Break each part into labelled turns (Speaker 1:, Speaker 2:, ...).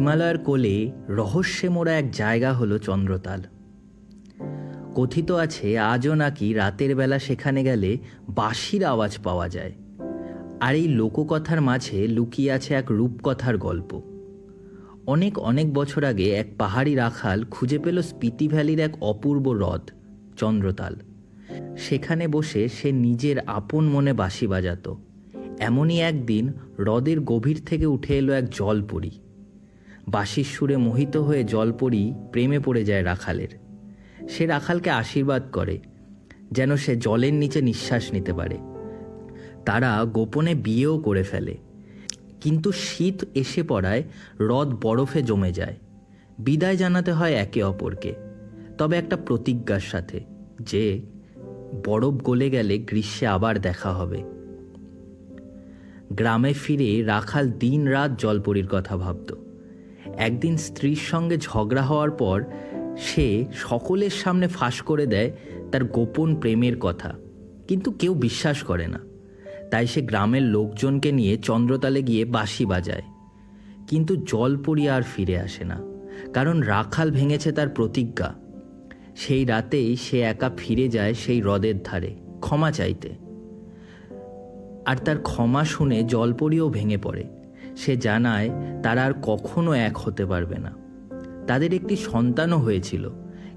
Speaker 1: হিমালয়ের কোলে রহস্যে মোড়া এক জায়গা হলো চন্দ্রতাল। কথিত আছে, আজও নাকি রাতের বেলা সেখানে গেলে বাঁশির আওয়াজ পাওয়া যায়। আর এই লোককথার মাঝে লুকিয়ে আছে এক রূপকথার গল্প। অনেক অনেক বছর আগে এক পাহাড়ি রাখাল খুঁজে পেল স্পিতি ভ্যালির এক অপূর্ব হ্রদ, চন্দ্রতাল। সেখানে বসে সে নিজের আপন মনে বাঁশি বাজাতো। এমনই একদিন হ্রদের গভীর থেকে উঠে এলো এক জলপরি। বাঁশির সুরে মোহিত হয়ে জলপরি প্রেমে পড়ে যায় রাখালের। সে রাখালকে আশীর্বাদ করে, যেন সে জলের নিচে নিঃশ্বাস নিতে পারে। তারা গোপনে বিয়েও করে ফেলে। কিন্তু শীত এসে পড়ায় হ্রদ বরফে জমে যায়। বিদায় জানাতে হয় একে অপরকে। তবে একটা প্রতিজ্ঞার সাথে, যে বরফ গলে গেলে গ্রীষ্মে আবার দেখা হবে। গ্রামে ফিরে রাখাল দিন রাত জলপরির কথা ভাবত। একদিন স্ত্রীর সঙ্গে ঝগড়া হওয়ার পর সে সকলের সামনে ফাঁস করে দেয় তার গোপন প্রেমের কথা। কিন্তু কেউ বিশ্বাস করে না। তাই সে গ্রামের লোকজনকে নিয়ে চন্দ্রতালে গিয়ে বাঁশি বাজায়। কিন্তু জল জলপরি আর ফিরে আসে না, কারণ রাখাল ভেঙেছে তার প্রতিজ্ঞা। সেই রাতেই সে একা ফিরে যায় সেই হ্রদের ধারে, ক্ষমা চাইতে। আর তার ক্ষমা শুনে জলপরিও ভেঙে পড়ে। সে জানায় তারা আর কখনো এক হতে পারবে না। তাদের একটি সন্তানও হয়েছিল,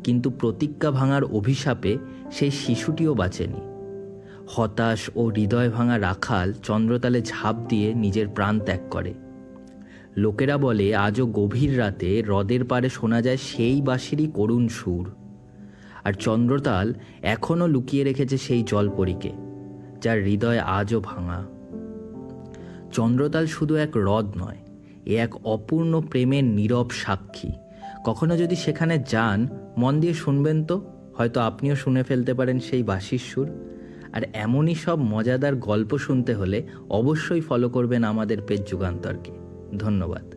Speaker 1: কিন্তু প্রতিজ্ঞা ভাঙার অভিশাপে সেই শিশুটিও বাঁচেনি। হতাশ ও হৃদয় ভাঙা রাখাল চন্দ্রতালে ঝাঁপ দিয়ে নিজের প্রাণ ত্যাগ করে। লোকেরা বলে, আজও গভীর রাতে হ্রদের পাড়ে শোনা যায় সেই বাঁশিরই করুণ সুর। আর চন্দ্রতাল এখনও লুকিয়ে রেখেছে সেই জলপরীকে, যার হৃদয় আজও ভাঙা। চন্দ্রতাল শুধু এক হ্রদ নয়, এ এক অপূর্ণ প্রেমের নীরব সাক্ষী। কখনো যদি সেখানে যান, মন দিয়ে শুনবেন তো, হয়তো আপনিও শুনে ফেলতে পারেন সেই বাঁশির সুর। আর এমনই সব মজাদার গল্প শুনতে হলে অবশ্যই ফলো করবেন আমাদের পেজ যুগান্তরকে। ধন্যবাদ।